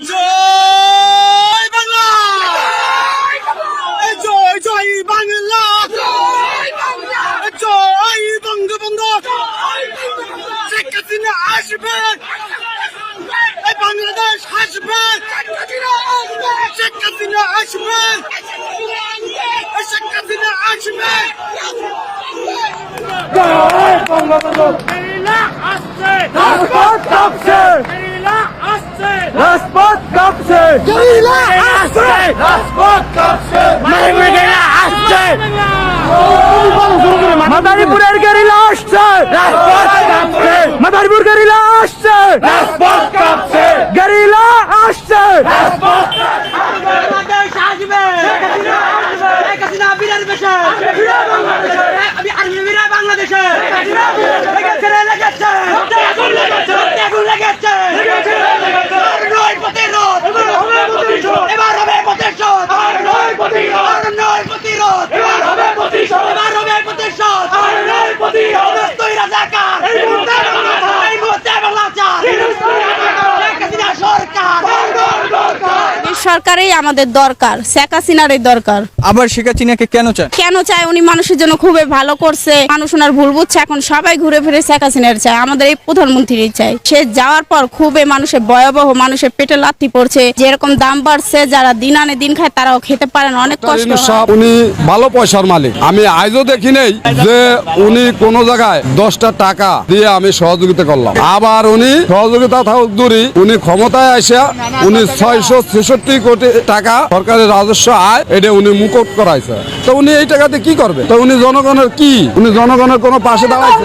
জয় বাংলা! জয় জয় বাংলা! জয় বঙ্গবন্ধু! শেখ হাসিনা আসবে! বাংলাদেশ আসবে! শেখ হাসিনা আসবে! শেখ হাসিনা আসবে! রাজপথ কাঁপছে রাজপথ কাঁপছে। আসছে। রাজপথ কাঁপছে। আসছে। মাদারীপুরের গেরিলা আসছে। রাজপথ কাঁপছে। মাদারীপুর গেরিলা আসছে। রাজপথ কাঁপছে। গেরিলা আসছে। রাজপথ বাংলাদেশ লেগেছে। লেগেছে। লেগেছে। প্রতিরোধ এবার হবে প্রতিশোধ আর নয় প্রতিরোধ। আর নয় প্রতিরোধ এবার হবে প্রতিশোধ এবার হবে প্রতিশোধ আর নয় প্রতিরোধ তুই রাজাকার এই মুহূর্তে বাংলা এই মুহূর্তে বাংলা চার শেখ হাসিনা সরকার এই সরকারই আমাদের দরকার শেখ হাসিনারই দরকার। আবার শেখ হাসিনাকে কেন চান কেন চায়? উনি মানুষের জন্য খুবই ভালো করছে মানুষ ওনার ভুল বুঝছে এখন সবাই ঘুরে ফিরে শেখ হাসিনার চায় আমাদের এই প্রধানমন্ত্রী চাই সে যাওয়ার পর খুবই মানুষের ভয়াবহ মানুষের পেটে লাথি পড়ছে যেরকম দাম বাড়ছে যারা দিন আনে দিন খায় তারাও খেতে পারেন অনেক কষ্ট হয়। উনি ভালো পয়সার মালিক। আমি আজও দেখি নেই যে উনি কোন জায়গায় দশটা টাকা দিয়ে আমি সহযোগিতা করলাম। আবার উনি সহযোগিতা থাকুক দূরই উনি ক্ষমতায় আসা উনি ছয়শো ছেষট্টি কোটি টাকা সরকারের রাজস্ব আয়, এটা উনি মুকুট করাইছে। তো উনি এই টাকাতে কি করবে? তো উনি জনগণের কি? উনি জনগণের কোনো পাশে দাঁড়াইছে?